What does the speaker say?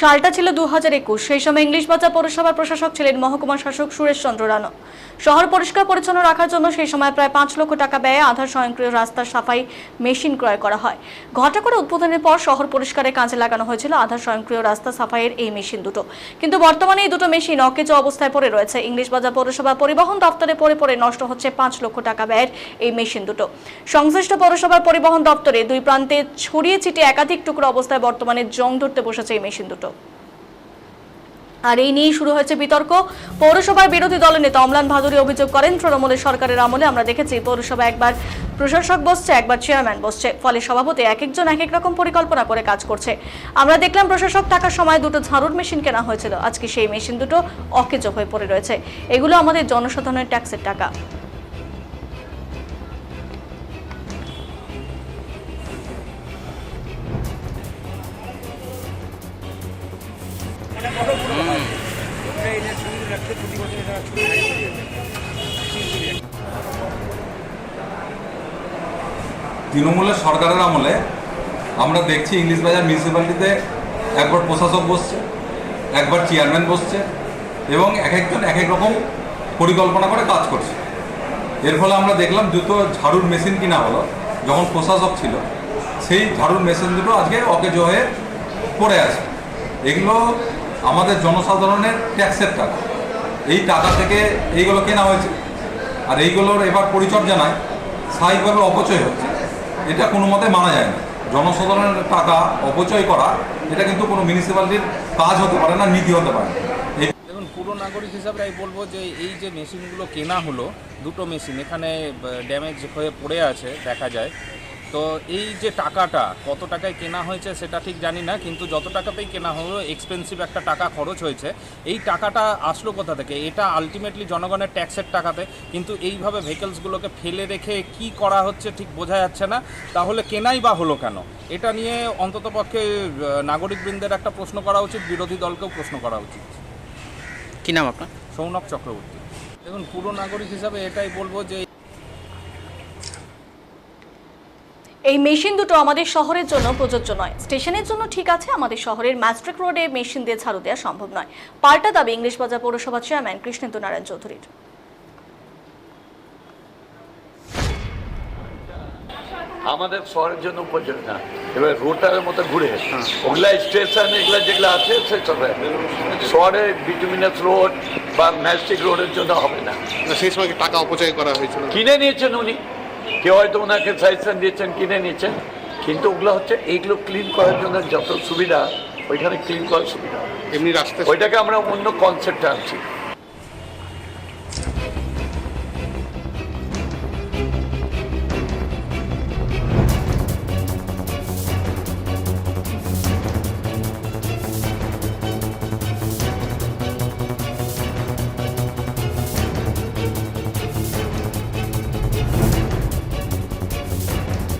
সালটা ছিল দু হাজার একুশ। সেই সময় ইংলিশ বাজার পৌরসভার প্রশাসক ছিলেন মহকুমা শাসক সুরেশ চন্দ্র রানো। শহর পরিষ্কার পরিচ্ছন্ন রাখার জন্য সেই সময় প্রায় পাঁচ লক্ষ টাকা ব্যয়ে আধার স্বয়ংক্রিয় রাস্তার সাফাই মেশিন ক্রয় করা হয়। ঘটা করে উদ্বোধনের পর শহর পরিষ্কারের কাজে লাগানো হয়েছিল আধার স্বয়ংক্রিয় রাস্তা সাফাইয়ের এই মেশিন দুটো। কিন্তু বর্তমানে এই দুটো মেশিন অকেজ অবস্থায় পড়ে রয়েছে। ইংলিশ বাজার পৌরসভা পরিবহন দপ্তরে পড়ে পড়ে নষ্ট হচ্ছে পাঁচ লক্ষ টাকা ব্যয়ের এই মেশিন দুটো। সংশ্লিষ্ট পৌরসভার পরিবহন দপ্তরে দুই প্রান্তে ছড়িয়ে ছিটিয়ে একাধিক টুকরো অবস্থায় বর্তমানে জং ধরতে বসেছে এই মেশিন দুটো। আর এই নিয়েই শুরু হয়েছে বিতর্ক। পৌরসভায় বিরোধী দলের নেতা অমলান ভাদুরী অভিযোগ করেন, তৃণমূলের সরকারের আমলে আমরা দেখেছি পৌরসভা একবার প্রশাসক বসছে, একবার চেয়ারম্যান বসছে। ফলে সভাপতি এক একজন এক এক রকম পরিকল্পনা করে কাজ করছে। আমরা দেখলাম প্রশাসক থাকার সময় দুটো ঝাড়ুর মেশিন কেনা হয়েছিল। আজকে সেই মেশিন দুটো অকেজো হয়ে পড়ে রয়েছে। এগুলো আমাদের জনসাধারণের ট্যাক্সের টাকা। তৃণমূলের সরকারের আমলে আমরা দেখছি ইংলিশ বাজার মিউনিসিপ্যালিটিতে একবার প্রশাসক বসছে, একবার চেয়ারম্যান বসছে এবং এক একজন এক এক রকম পরিকল্পনা করে কাজ করছে। এর ফলে আমরা দেখলাম দুটো ঝাড়ুর মেশিন কিনা হলো, যখন প্রশাসক ছিল, সেই ঝাড়ুর মেশিন দুটো আজকে অকেজো হয়ে পড়ে আছে। এগুলো আমাদের জনসাধারণের ট্যাক্সের টাকা। এই টাকা থেকে এইগুলো কেনা হয়েছে। আর এইগুলোর এবার পরিচর্যা নাই স্থায়ীভাবে অপচয় হচ্ছে। এটা কোনো মতে মানা যায় না। জনসাধারণের টাকা অপচয় করা, এটা কিন্তু কোনো মিউনিসিপ্যালিটির কাজ হতে পারে না, নীতি হতে পারে পুরো নাগরিক হিসাবে আমি বলব যে এই যে মেশিনগুলো কেনা হলো, দুটো মেশিন এখানে ড্যামেজ হয়ে পড়ে আছে, দেখা যায়। তো এই যে টাকাটা কত টাকায় কেনা হয়েছে সেটা ঠিক জানি না কিন্তু যত টাকাতেই কেনা হলো এক্সপেন্সিভ একটা টাকা খরচ হয়েছে এই টাকাটা আসলো কোথা থেকে? এটা আলটিমেটলি জনগণের ট্যাক্সের টাকাতে কিন্তু এইভাবে ভেহিকলসগুলোকে ফেলে রেখে কি করা হচ্ছে ঠিক বোঝা যাচ্ছে না। তাহলে কেনাই বা হলো কেন? এটা নিয়ে অন্ততপক্ষে নাগরিকবৃন্দের একটা প্রশ্ন করা উচিত বিরোধী দলকেও প্রশ্ন করা উচিত। কি নাম আপনার? সৌনক চক্রবর্তী। দেখুন পুরো নাগরিক হিসাবে এটাই বলব যে এই মেশিন দুটো আমাদের শহরের জন্য প্রযোজ্য নয়। স্টেশনের জন্য ঠিক আছে আমাদের শহরের ম্যাস্ট্রিক রোডে মেশিন দিয়ে ঝাড়ু দেওয়া সম্ভব নয়। পাল্টা দাবি ইংলিশ বাজার পৌরসভা চেয়ারম্যান কৃষ্ণেন্দু নারায়ণ চৌধুরীর। আমাদের শহরের জন্য উপযোগী না। এবার রোটারের মতো ঘুরে ওগুলা স্টেশন এগুলা যেগুলো আছে সেসব শহরে বিটুমিনাস রোড বা ম্যাস্টিক রোডের জন্য হবে না। না, সেই সময় টাকা অপচয় করা হয়েছিল? কিনে নিয়েছেন উনি। কেউ হয়তো ওনাকে সাজেশন দিয়েছেন কিনে নিয়েছেন কিন্তু ওগুলো হচ্ছে এইগুলো ক্লিন করার জন্য যত সুবিধা ওইখানে ক্লিন করার সুবিধা। এমনি রাস্তা ওইটাকে আমরা অন্য কনসেপ্টে আনছি।